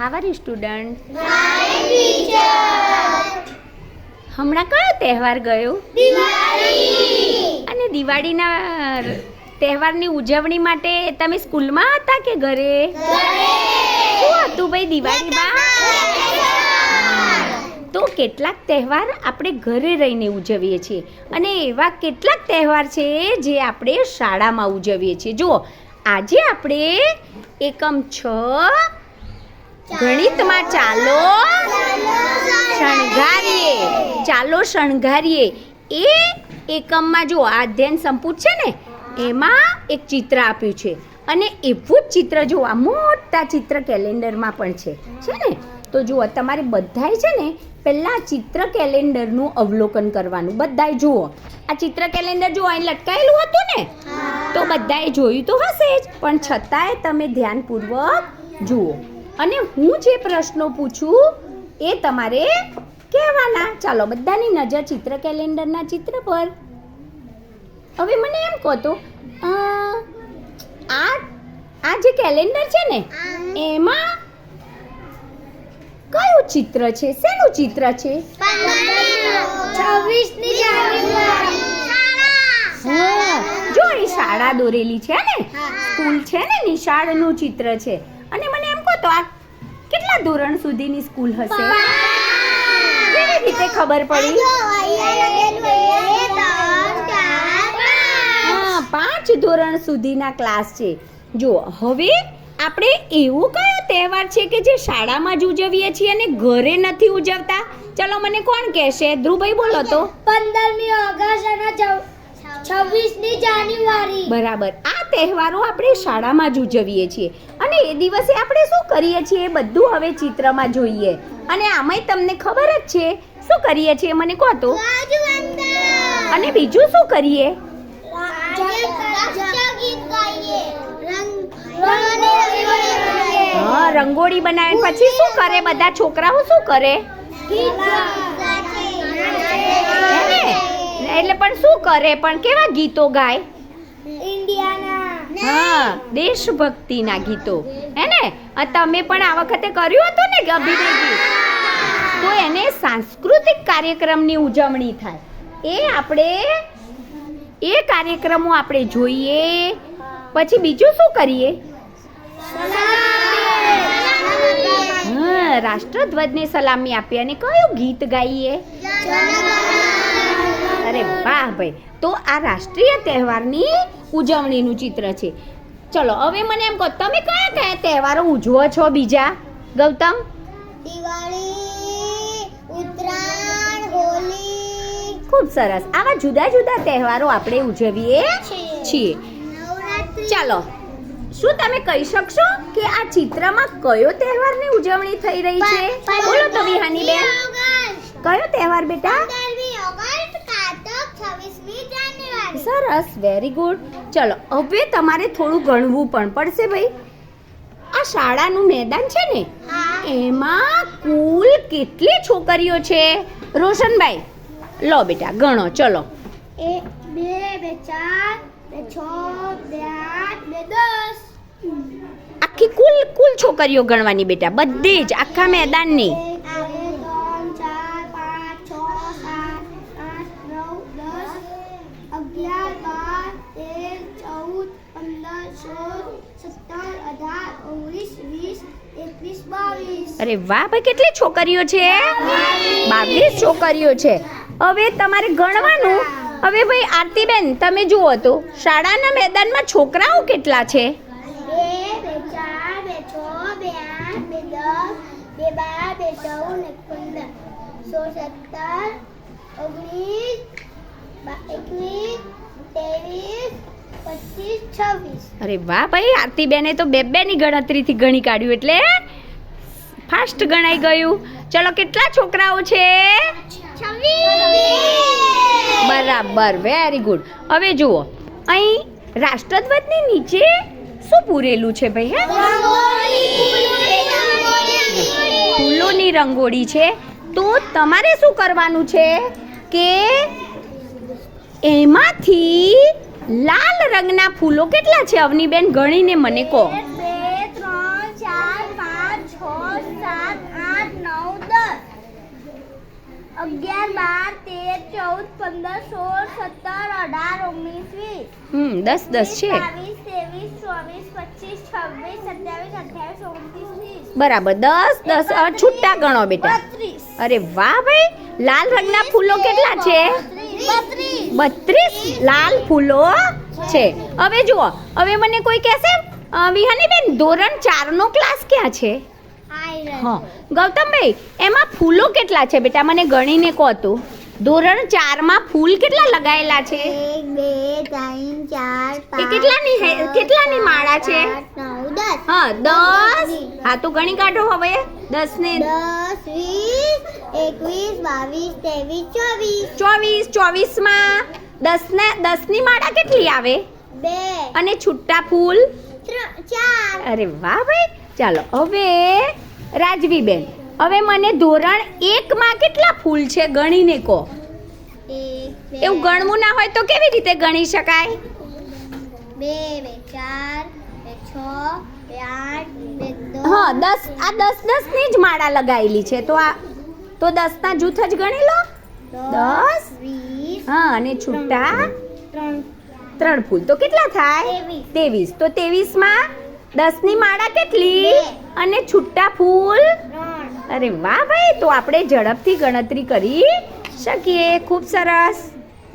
How are you student હમણાં કયો તહેવાર ગયો? અને દિવાળીના તહેવારની ઉજવણી માટે તમે સ્કૂલમાં હતા કે ઘરે? શું હતું ભાઈ દિવાળીમાં તો કેટલાક તહેવાર આપણે ઘરે રહીને ઉજવીએ છીએ. અને એવા કેટલાક તહેવાર છે જે આપણે શાળામાં ઉજવીએ છીએ. જુઓ આજે આપણે એકમ છ ગણિતમાં ચાલો શણગારીએ. ચાલો શણગારીએ. એ એકમમાં જો આ અધ્યયન સંપુટ છે ને, એમાં એક ચિત્ર આપ્યું છે. અને એવું જ ચિત્ર જો આ મોટા ચિત્ર કેલેન્ડરમાં પણ છે. છે ને? તો જુઓ તમારે બધાય છે ને, પહેલાં ચિત્ર કેલેન્ડરનું અવલોકન કરવાનું. બધાય જુઓ. આ ચિત્ર કેલેન્ડર જુઓ, અહીં લટકાયેલું હતું ને? તો બધાએ જોયું તો હશે જ. પણ છતાંય તમે ધ્યાનપૂર્વક જુઓ. અને હું જે પ્રશ્નો પૂછું એ તમારે કહેવાના. ચાલો બધાની નજર ચિત્ર કેલેન્ડરના ચિત્ર પર. હવે મને એમ કહો તો આ આ જે કેલેન્ડર છે ને એમાં કયું ચિત્ર છે? શેનું ચિત્ર છે? જો એ શાળા દોરેલી છે ને? સ્કૂલ છે ને નિશાળનું ચિત્ર છે. અને મને એમ કહો તો આ કેટલા ધોરણ સુધીની સ્કૂલ હશે? કેવી રીતે ખબર પડી? હા પાંચ ધોરણ સુધીના ક્લાસ છે. જો હવે આપણે એવો કયો તહેવાર છે કે જે શાળામાં જ ઉજવીએ છીએ અને ઘરે નથી ઉજવતા? ચલો મને કોણ કહેશે? ધ્રુવભાઈ બોલો તો. પંદરમી ઓગસ્ટ અને છવ્વીસમી જાન્યુઆરી. બરાબર. તહેવારો આપણે શાળામાં જ ઉજવીએ છીએ. અને એ દિવસે આપણે શું કરીએ છીએ એ બધું હવે ચિત્રમાં જોઈએ. અને આમાંય તમને ખબર જ છે શું કરીએ છીએ મને કહો તો? અને બીજું શું કરીએ? હા રંગોળી બનાવે પછી શું કરે? બધા છોકરાઓ શું કરે? એટલે પણ શું કરે? પણ કેવા ગીતો ગાય? ઇન્ડિયાના હા, દેશભક્તિના ગીતો. હે ને? તમે પણ આ વખતે કર્યું હતું ને અભિનય તો એને સાંસ્કૃતિક કાર્યક્રમની ઉજવણી થાય. એ આપણે, એ કાર્યક્રમો આપણે જોઈએ. પછી બીજું શું કરીએ? રાષ્ટ્રધ્વજને સલામી આપીએ અને કયું ગીત ગાઈએ? અરે વાહ ભાઈ તો આ રાષ્ટ્રીય તહેવારની ઉજવણીનું ચિત્ર છે. ચલો હવે મને એમ કહો તમે કયા કયા તહેવારો ઉજવો છો બીજા? ગૌતમ? દિવાળી ઉત્તરાયણ હોલી. ખૂબ સરસ. આવા જુદા જુદા તહેવારો આપણે ઉજવીએ છીએ. ચાલો શું તમે કહી શકશો કે આ ચિત્રમાં કયો તહેવારની ઉજવણી થઈ રહી છે? બોલો તો વિહાની બેન કયો તહેવાર બેટા? સરસ વેરી ગુડ ચલો હવે તમારે થોડું ગણવું પણ પડશે ભાઈ. આ શાળાનું મેદાન છે ને એમાં કુલ કેટલી છોકરીઓ છે? રોશનભાઈ લો બેટા ગણો ચલો. એક બે બે ચાર બે છ બે આઠ બે દસ. આખી કુલ કુલ છોકરીઓ ગણવાની બેટા બધી જ આખા મેદાનની એક બે ત્રણ ચાર પાંચ છ સાત આઠ નવ દસ અગિયાર બાર તેર ચૌદ પંદર સોળ સત્તર અઢાર ઓગણીસ વીસ એકવીસ બાવીસ અરે વાહ ભાઈ કેટલી છોકરીઓ છે? બાવીસ છોકરીઓ છે. હવે તમારે ગણવાનું. હવે ભાઈ આરતીબેન તમે જુઓ તો શાળાના મેદાનમાં છોકરાઓ કેટલા છે? ઓગણીસ એકવીસ ત્રેવીસ અરે વાહ ભાઈ આરતી બેને તો બે બેની ગણતરીથી ગણી કાઢ્યું એટલે ફાસ્ટ ગણાઈ ગયું. ચલો કેટલા છોકરાઓ છે? બરાબર વેરી ગુડ હવે જુઓ અહીં રાષ્ટ્રધ્વજની નીચે શું પૂરેલું છે ભાઈ હે? ફૂલોની રંગોળી છે. તો તમારે શું કરવાનું છે? કે એમાંથી લાલ રંગના ફૂલો કેટલા છે? અવનીબેન ગણીને મને કહો. અગિયાર બાર તેર ચૌદ પંદર સોળ સત્તર અઢાર ઓગણીસ વીસ. દસ દસ છે. બરાબર દસ દસ છુટ્ટા ગણો બેટા. અરે વાહ ભાઈ લાલ રંગના ફૂલો કેટલા છે? બત્રીસ લાલ ફૂલો છે. હવે જુઓ હવે મને કોઈ કહેશે વિહાનીબેન ધોરણ ચારનો ક્લાસ ક્યાં છે? હા. ગૌતમભાઈ એમાં ફૂલો કેટલા છે બેટા? મને ગણીને કહો તું. ધોરણ ચારમાં ફૂલ કેટલા લગાયેલા છે? કેટલાની કેટલાની માળા છે? હા દસ. હા તો ગણી કાઢો હવે. દસ ને એકવીસ બાવીસ ત્રેવીસ ચોવીસ. ચોવીસ ચોવીસમાં દસ દસની માળા કેટલી આવે? બે. અને છૂટા ફૂલ? ચાર. અરે વાહ ભાઈ. ચાલો હવે રાજવીબેન હવે મને ધોરણ એકમાં કેટલા ફૂલ છે ગણીને કહો? એવું ગણવું ના હોય તો કેવી રીતે ગણી શકાય? બે બે ચાર બે છ બે આઠ બે હા દસ આ દસ દસની જ માળા લગાવેલી છે તો આ તો દસના જૂથ જ ગણી લો. દસ? હા અને છૂટા ત્રણ. ફૂલ. તો કેટલા થાય. ત્રેવીસ. તો ત્રેવીસમાં દસની માળા કેટલી? અને છૂટા ફૂલ? અરે વાહ ભાઈ તો આપણે ઝડપથી ગણતરી કરી શકીએ. ખૂબ સરસ.